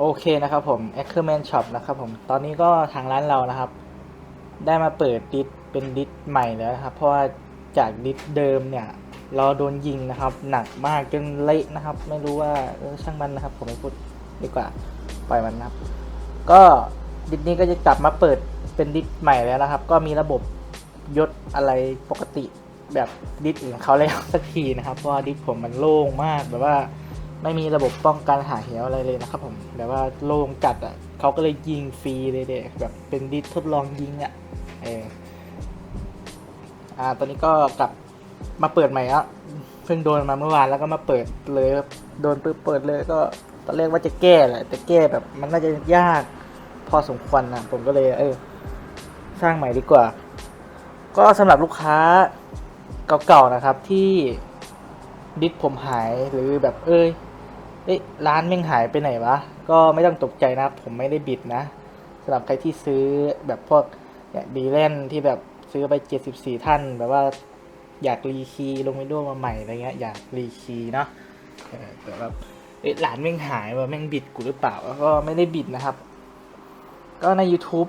โอเคนะครับผม a c k e r m a n Shop นะครับผม ตอนนี้ก็ทางร้านเรานะครับ ได้มาเปิดดิสเป็นดิสใหม่แล้วครับ เพราะว่าจากดิสเดิมเนี่ย เราโดนยิงนะครับ หนักมากจนเละนะครับ ไม่รู้ว่าช่างมันนะครับ ผมไม่พูดดีกว่าปล่อยมันนะครับ ก็ดิสนี้ก็จะกลับมาเปิดเป็นดิสใหม่แล้วนะครับ ก็มีระบบยศอะไรปกติแบบดิสอื่นเขาแล้วสักทีนะครับ เพราะว่าดิสผมมันโล่งมากแบบว่า ไม่มีระบบป้องกันหาเหวอะไรเลยนะครับผมแบบว่าโล่งจัดอะเขาก็เลยยิงฟรีเลยเด็แบบเป็นดิสทดลองยิงอะเอออ่าตอนนี้ก็กลับมาเปิดใหม่อะเพิ่งโดนมาเมื่อวานแล้วก็มาเปิดเลยโดนปุ๊บเปิดเลยก็ตอนแรกว่าจะแก้แหละแต่แก้แบบมันน่าจะยากพอสมควรนะผมก็เลยเออสร้างใหม่ดีกว่า ก็สำหรับลูกค้าเก่าๆนะครับที่ดิสผมหายหรือแบบเอ้ย เอ้ยร้านแม่งหายไปไหนวะ ก็ไม่ต้องตกใจนะ ผมไม่ได้บิดนะสำหรับใครที่ซื้อแบบพวกเนี่ยดีแลนที่แบบซื้อไป 74 ท่าน แบบว่าอยากรีคีลงวิดีโอมาใหม่อะไรเงี้ยอยากรีคีเนาะเออแต่แบบเอ้ยร้านแม่งหายว่าแม่งบิดกูหรือเปล่าก็ไม่ได้บิดนะครับ ก็ใน YouTube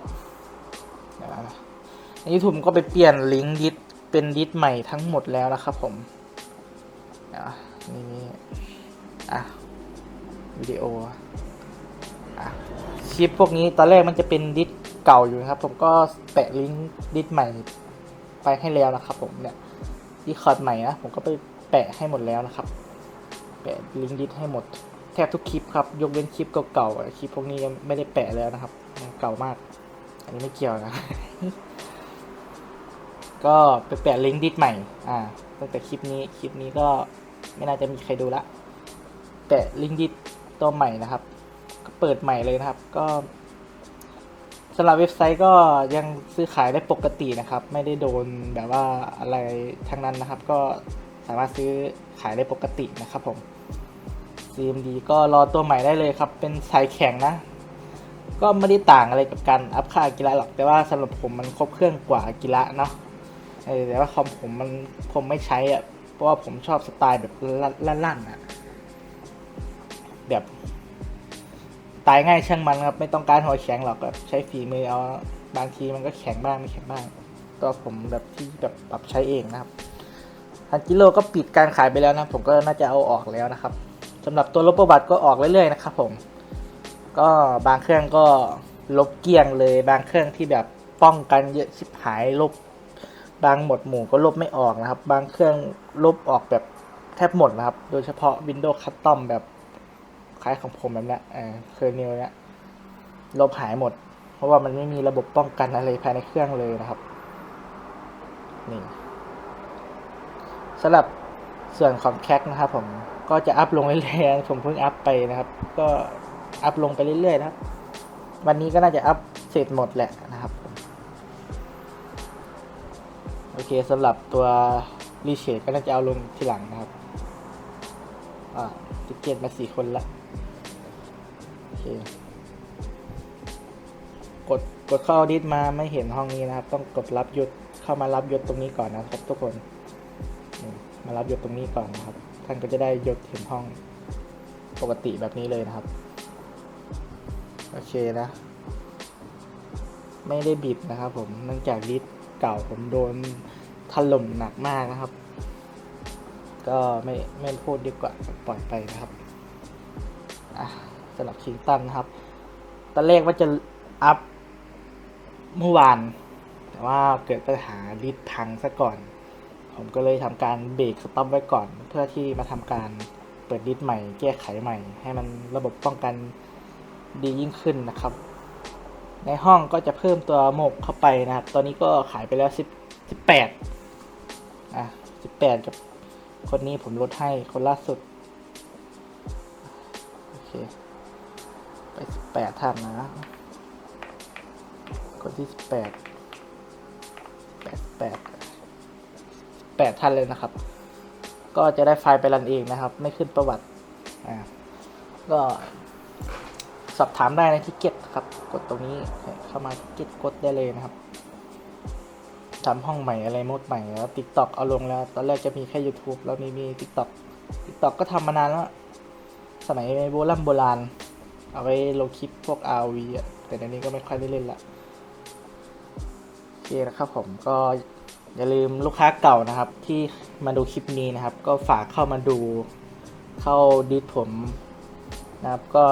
ใน YouTube ก็ไปเปลี่ยนลิงก์ดิสเป็นดิสใหม่ทั้งหมดแล้วนะครับผมเดี๋ยวนะนี่อะ วิดีโออะคลิปพวกนี้ตอนแรกมันจะเป็นดิสเก่าอยู่นะครับ ผมก็แปะลิงก์ดิสใหม่ไปให้แล้วนะครับ ผมเนี่ยดีคอร์ดใหม่นะผมก็ไปแปะให้หมดแล้วนะครับ แปะลิงก์ดิสให้หมดแทบทุกคลิปครับ ยกเว้นคลิปเก่าๆคลิปพวกนี้ยังไม่ได้แปะแล้วนะครับมันเก่ามาก อันนี้ไม่เกี่ยวนะก็ไปแปะลิงก์ดิสใหม่ อ่า ตั้งแต่คลิปนี้ คลิปนี้ก็ไม่น่าจะมีใครดูละ แปะลิงก์ดิส ตัวใหม่นะครับ ก็เปิดใหม่เลยนะครับ ก็สำหรับเว็บไซต์ก็ยังซื้อขายได้ปกตินะครับ ไม่ได้โดนแบบว่าอะไรทั้งนั้นนะครับ ก็สามารถซื้อขายได้ปกตินะครับผม CMD ก็รอตัวใหม่ได้เลยครับ เป็นสายแข็งนะ ก็ไม่ได้ต่างอะไรกับการอัพค่ากีฬาหรอก แต่ว่าสำหรับผมมันครบเครื่องกว่ากีฬาเนาะเออแต่ว่าคอมผมมันผมไม่ใช้อะเพราะว่าผมชอบสไตล์แบบลั่นๆอะ แบบตายง่ายช่างมันครับไม่ต้องการหัวแข็งหรอกแบบใช้ฝีมือเอาบางทีมันก็แข็งบ้างไม่แข็งบ้าง ก็ผมแบบที่แบบปรับใช้เองนะครับฮันจิโร่ก็ปิดการขายไปแล้วนะ ผมก็น่าจะเอาออกแล้วนะครับสำหรับตัวลบประวัติก็ออกเรื่อยๆนะครับผม ก็บางเครื่องก็ลบเกลี้ยงเลย บางเครื่องที่แบบป้องกันเยอะชิบหายลบบางหมดหมู่ก็ลบไม่ออกนะครับ บางเครื่องลบออกแบบแทบหมดนะครับ โดยเฉพาะ Windows Custom แบบ ล้ายของผมแบบเนี้ยเออเคอร์เนลเนี้ยลบหายหมด เพราะว่ามันไม่มีระบบป้องกันอะไรภายในเครื่องเลยนะครับนี่สำหรับส่วนของแคคนะครับผมก็จะอัพลงเรื่อยๆผมเพิ่งอัพไปนะครับ ก็อัพลงไปเรื่อยๆนะครับ วันนี้ก็น่าจะอัพเสร็จหมดแหละนะครับโอเคสำหรับตัวรีเชดก็น่าจะเอาลงทีหลังนะครับอ่า ติเกตมาสี่คนละ โอเค กดกดเข้าดิสมาไม่เห็นห้องนี้นะครับ ต้องกดรับยศเข้ามารับยศตรงนี้ก่อนนะครับ ทุกคน มารับยศตรงนี้ก่อนนะครับ ท่านก็จะได้ยศถึงห้องปกติแบบนี้เลยนะครับ โอเคนะ ไม่ได้บิดนะครับผมเนื่องจากดิสเก่าผมโดนถล่มหนักมากนะครับ ก็ไม่ไม่พูดดีกว่าปล่อยไปนะครับสำหรับคิงตันนะครับ ตอนแรกว่าจะอัพเมื่อวาน แต่ว่าเกิดปัญหาลิดพังซะก่อน ผมก็เลยทำการเบรกสต็อปไว้ก่อน เพื่อที่มาทำการเปิดดิสใหม่ แก้ไขใหม่ ให้มันระบบป้องกันดียิ่งขึ้นนะครับ ในห้องก็จะเพิ่มตัวโหมกเข้าไปนะครับ ตอนนี้ก็ขายไปแล้ว10 18อะ18 กับ คนนี้ผมลดให้คนล่าสุด โอเค ไปสิบแปดท่านนะ คนที่สิบแปดแปดแปดแปดท่านเลยนะครับ ก็จะได้ไฟล์ไปรันเองนะครับ ไม่ขึ้นประวัติ อ่า ก็สอบถามได้ในทิเก็ตครับ กดตรงนี้เข้ามาทิเก็ตกดได้เลยนะครับ ทำห้องใหม่อะไรมดใหม่แล้วติ๊กต็อกเอาลงแล้ว ตอนแรกจะมีแค่ YouTube แล้วมีมีติ๊กต็อกติ๊กต็อกก็ทำมานานแล้ว สมัยโบราณโบราณ เอาไว้ลงคลิปพวก RV อะ แต่เดี๋ยวนี้ก็ไม่ค่อยได้เล่นละโอเคนะครับผมก็อย่าลืมลูกค้าเก่านะครับ ที่มาดูคลิปนี้นะครับ ก็ฝากเข้ามาดูเข้าดิสผมนะครับ ก็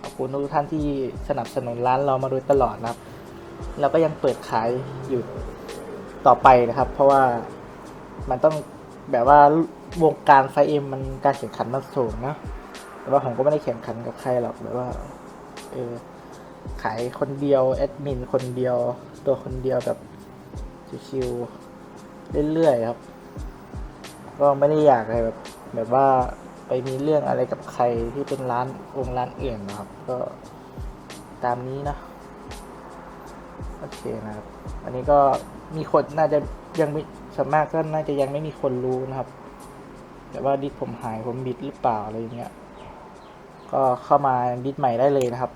ขอบคุณทุกท่านที่สนับสนุนร้านเรามาโดยตลอดนะครับ แล้วก็ยังเปิดขายอยู่ ต่อไปนะครับ เพราะว่ามันต้องแบบว่าวงการไฟเอ็มมันการแข่งขันมันสูงนะแต่ว่าผมก็ไม่ได้แข่งขันกับใครหรอกแบบว่าเออขายคนเดียวแอดมินคนเดียว ตัวคนเดียวแบบชิวๆเรื่อยๆครับ ก็ไม่ได้อยากอะไรแบบ แบบว่าไปมีเรื่องอะไรกับใครที่เป็นร้านองร้านอื่นนะครับ ก็ตามนี้นะ โอเคนะครับ อันนี้ก็มีคนน่าจะยังไม่ส่วนมากก็น่าจะยังไม่มีคนรู้นะครับ แต่ว่าดิสผมหายผมบิดหรือเปล่าอะไรอย่างเงี้ย ก็เข้ามาดิสใหม่ได้เลยนะครับ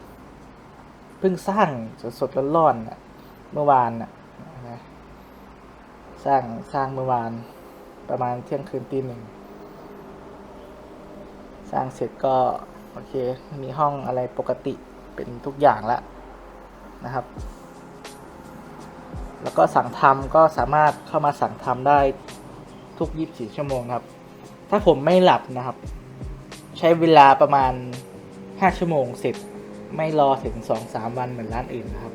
เพิ่งสร้างสดๆร้อนๆน่ะเมื่อวานนะสร้างสร้างเมื่อวานประมาณเที่ยงคืนตีหนึ่งสร้างเสร็จก็โอเค มีห้องอะไรปกติเป็นทุกอย่างและนะครับ แล้วก็สั่งทำก็สามารถเข้ามาสั่งทำได้ทุก 24 ชั่วโมงครับ ถ้าผมไม่หลับนะครับ ใช้เวลาประมาณ 5 ชั่วโมงเสร็จไม่รอถึง 2-3 วันเหมือนร้านอื่นนะครับ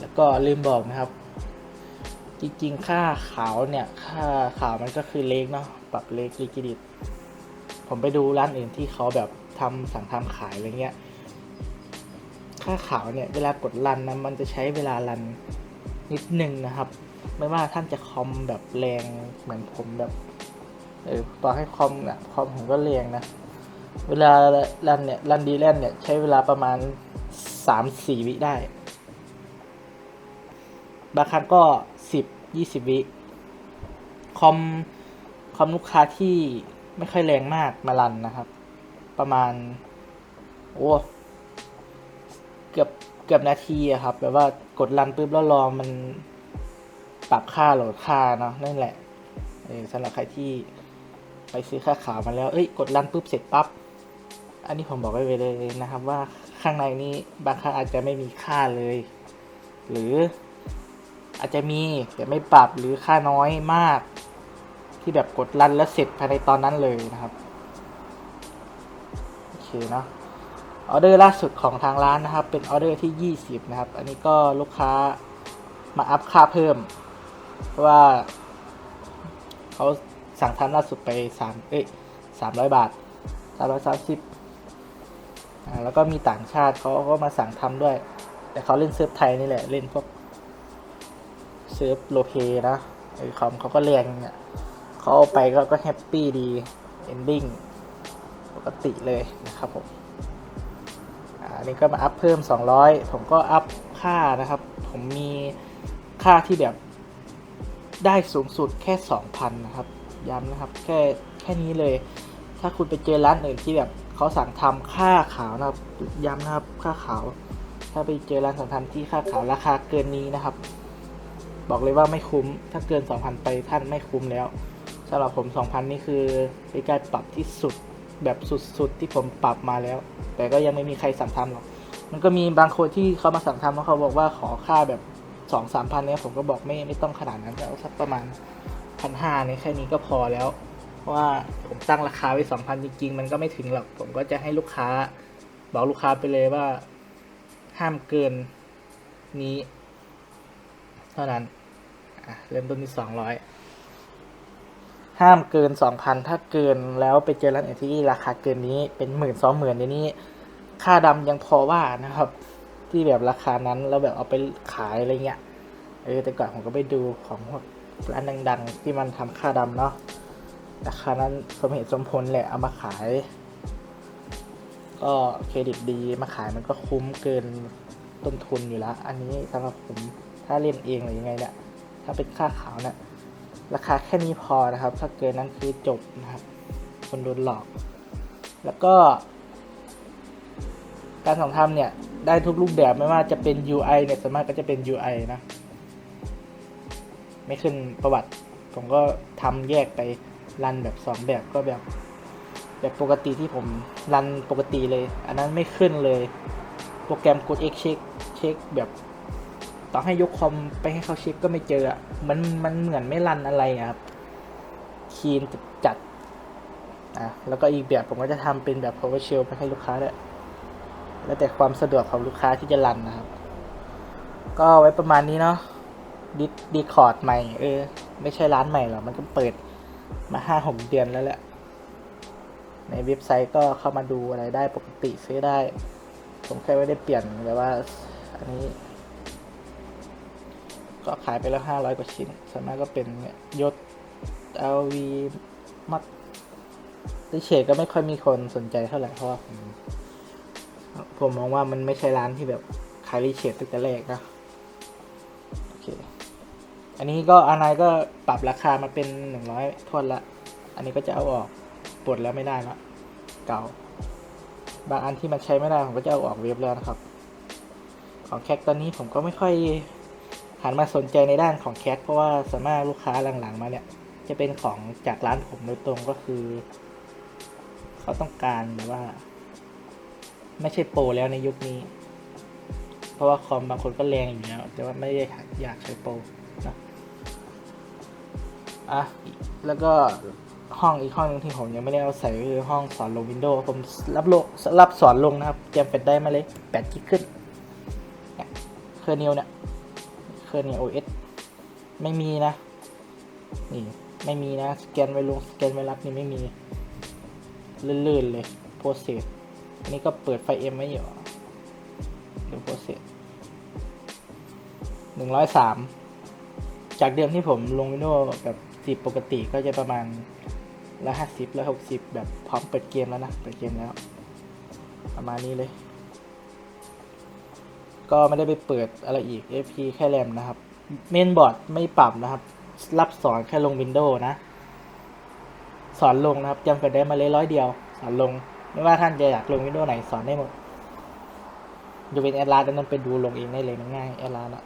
แล้วก็ลืมบอกนะครับ จริงๆ ค่าขาวเนี่ย ค่าขาวมันก็คือเล็กเนาะปรับเล็กลิกิดิตผมไปดูร้านอื่นที่เขาแบบทำสั่งทำขายอะไรเงี้ย ค่าขาวเนี่ย เวลากดรันนะมันจะใช้เวลารัน นิดนึงนะครับ ไม่ว่าท่านจะคอมแบบแรงเหมือนผมแบบเออต่อให้คอมเนี่ยคอมผมก็แรงนะ เวลารันเนี่ยรันดีแลนเนี่ยใช้เวลาประมาณสามสี่วิได้ บางครั้งก็สิบยี่สิบวิคอมคอมลูกค้าที่ไม่ค่อยแรงมากมารันนะครับ ประมาณ โอ้ เกือบเกือบนาทีอะครับแบบว่า กดรันปุ๊บแล้วรอมันปรับค่าโหลดค่าเนาะนั่นแหละสำหรับใครที่ไปซื้อค่าขาวมาแล้ว เอ้ย กดรันปุ๊บเสร็จปั๊บ อันนี้ผมบอกไว้เลยนะครับว่าข้างในนี้บางครั้งอาจจะไม่มีค่าเลย หรืออาจจะมีแต่ไม่ปรับหรือค่าน้อยมาก ที่แบบกดรันแล้วเสร็จภายในตอนนั้นเลยนะครับ โอเคเนาะ ออเดอร์ล่าสุดของทางร้านนะครับ เป็นออเดอร์ที่ 20 นะครับ อันนี้ก็ลูกค้ามาอัพค่าเพิ่ม เพราะว่าเขาสั่งทำล่าสุดไป3เอ้ย300 บาท 330อ่าแล้วก็มีต่างชาติเขาก็มาสั่งทำด้วย แต่เขาเล่นเซิร์ฟไทยนี่แหละ เล่นพวกเซิร์ฟโลเพนะไอคอมเขาก็แรงเนี่ยเขาเอาไปก็ก็แฮปปี้ดี เอนดิ้งปกติเลยนะครับผม อันนี้ก็มาอัพเพิ่ม 200 ผมก็อัพค่านะครับ ผมมีค่าที่แบบได้สูงสุดแค่ 2,000 นะครับ ย้ำนะครับ แค่แค่นี้เลย ถ้าคุณไปเจอร้านอื่นที่แบบเขาสั่งทำค่าขาวนะครับ ย้ำนะครับ ค่าขาว ถ้าไปเจอร้านสั่งทำที่ค่าขาวราคาเกินนี้นะครับ บอกเลยว่าไม่คุ้ม ถ้าเกิน 2,000 ไปท่านไม่คุ้มแล้วสำหรับผม 2,000 นี่คือเป็นการปรับที่สุด แบบสุดๆที่ผมปรับมาแล้ว แต่ก็ยังไม่มีใครสั่งทำหรอก มันก็มีบางคนที่เขามาสั่งทำแล้วเขาบอกว่าขอค่าแบบสองสามพันเนี่ยผมก็บอกไม่ไม่ต้องขนาดนั้นแต่ว่าสักประมาณพันห้าเนี่ยแค่นี้ก็พอแล้ว เพราะว่าผมตั้งราคาไว้สองพันจริงๆ มันก็ไม่ถึงหรอก ผมก็จะให้ลูกค้า บอกลูกค้าไปเลยว่าห้ามเกินนี้ เท่านั้นอะเริ่มต้นที่สองร้อย ห้ามเกินสองพันถ้าเกินแล้วไปเจอร้านอื่นที่ราคาเกินนี้เป็นหมื่นสองหมื่นในนี้ ค่าดำยังพอว่านะครับ ที่แบบราคานั้นแล้วแบบเอาไปขายอะไรเงี้ยเออแต่ก่อนผมก็ไปดูของพวกร้านดังๆ ที่มันทำค่าดำเนาะราคานั้นสมเหตุสมผลแหละเอามาขาย ก็เครดิตดีมาขายมันก็คุ้มเกินต้นทุนอยู่แล้ว อันนี้สำหรับผมถ้าเล่นเองหรือยังไงเนี่ยถ้าเป็นค่าขาวเนี่ย ราคาแค่นี้พอนะครับ ถ้าเกินนั้นคือจบนะครับ คนโดนหลอก แล้วก็ การสั่งทำเนี่ย ได้ทุกรูปแบบไม่ว่าจะเป็น UI เนี่ยส่วนมากก็จะเป็น UI นะ ไม่ขึ้นประวัติ ผมก็ทำแยกไปรันแบบ 2 แบบก็แบบ แบบปกติที่ผมรันปกติเลย อันนั้นไม่ขึ้นเลย โปรแกรมกด X เช็คเช็คแบบ ต้องให้ยกคอมไปให้เขาเช็คก็ไม่เจอมันมันเหมือนไม่รันอะไรครับคีนจัดอะแล้วก็อีกแบบผมก็จะทำเป็นแบบ PowerShell ไปให้ลูกค้าด้วยแล้วแต่ความสะดวกของลูกค้าที่จะรันนะครับ ก็ไว้ประมาณนี้เนาะดิดีคอร์ดใหม่ เออ ไม่ใช่ร้านใหม่หรอกมันก็เปิดมาห้าหกเดือนแล้วแหละ ในเว็บไซต์ก็เข้ามาดูอะไรได้ปกติซื้อได้ ผมแค่ไม่ได้เปลี่ยนแบบว่า อันนี้ ก็ขายไปแล้วห้าร้อยกว่าชิ้นส่วนมากก็เป็นเนี่ยยศ LV มัดดิเชดก็ไม่ค่อยมีคนสนใจเท่าไหร่เพราะผมผมมองว่ามันไม่ใช่ร้านที่แบบขายรีเชดตั้งแต่แรกนะโอเคอันนี้ก็อานายก็ปรับราคามาเป็นหนึ่งร้อยทวนละ อันนี้ก็จะเอาออกปลดแล้วไม่ได้ละเก่า บางอันที่มันใช้ไม่ได้ผมก็จะเอาออกเว็บแล้วนะครับ ของแคคตอนนี้ผมก็ไม่ค่อย หันมาสนใจในด้านของแคคเพราะว่าส่วนมาลูกค้าหลังๆ มาเนี่ย จะเป็นของจากร้านผมโดยตรงก็คือ เขาต้องการแบบว่า ไม่ใช่โปรแล้วในยุคนี้ เพราะว่าคอมบางคนก็แรงอยู่แล้วแต่ว่าไม่ได้อยากใช้โปรนะอะแล้วก็ห้องอีกห้องหนึงที่ผมยังไม่ได้เอาใส่ก็คือห้องสอนลงวินโดว์ผมรับโลรับสอนลงนะครับเตรียมเป็ดได้มาเลยแปดกิกขึ้นเนี่ยเคอร์เนลเนี่ย เคอร์เนลโอเอสไม่มีนะ นี่ ไม่มีนะ สแกนไว้ลงสแกนไว้รับนี่ไม่มี ลื่นๆเลย โปรเซสอันนี้ก็เปิดไฟเอ็มไว้อยู่ดูโปรเซสหนึ่งร้อยสามจากเดิมที่ผมลงวินโดว์แบบสิบปกติก็จะประมาณร้อยห้าสิบร้อยหกสิบแบบพร้อมเปิดเกมแล้วนะ เปิดเกมแล้ว ประมาณนี้เลย ก็ไม่ได้ไปเปิดอะไรอีก FP แค่แรมนะครับเมนบอร์ดไม่ปรับนะครับ รับสอนแค่ลงวินโดว์นะ สอนลงนะครับจำเป็นได้มาเลยร้อยเดียว สอนลง ไม่ว่าท่านจะอยากลงวินโดว์ไหนสอนได้หมดยูเป็นแอดลาสนั้นไปดูลงเองได้เลยมันง่ายแอดลาดอะ